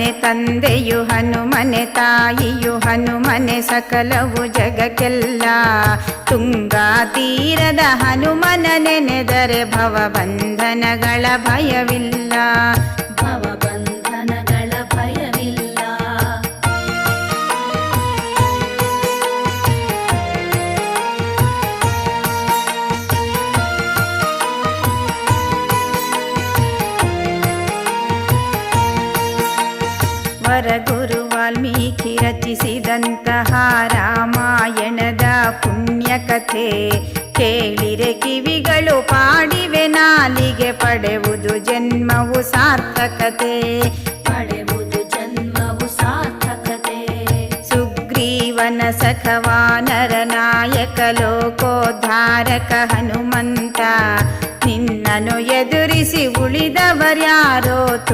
ಹನುಮನೆ ತಂದೆಯು ಹನುಮನೆ ತಾಯಿಯು ಹನುಮನೆ ಸಕಲವು ಜಗಕ್ಕೆಲ್ಲ. ತುಂಗಾ ತೀರದ ಹನುಮನ ನೆನೆದರೆ ಭವಬಂಧನಗಳ ಭಯವಿಲ್ಲ. ಭವಬಂಧನಗಳ ವರಗುರು ವಾಲ್ಮೀಕಿ ರಚಿಸಿದಂತಹ ರಾಮಾಯಣದ ಪುಣ್ಯಕಥೆ. ಕೇಳಿರೆ ಕಿವಿಗಳು ಪಾಡಿವೆ ನಾಲಿಗೆ ಪಡೆವುದು ಜನ್ಮವು ಸಾರ್ಥಕತೆ. ಪಡೆವುದು ಜನ್ಮವು ಸಾರ್ಥಕತೆ. ಸುಗ್ರೀವನ ಸಖವಾನರ ನಾಯಕ ಲೋಕೋದ್ಧಾರಕ ಹನುಮಂತ. ನಿನ್ನನು ಎದುರಿಸಿ ಉಳಿದವರ್ಯಾರು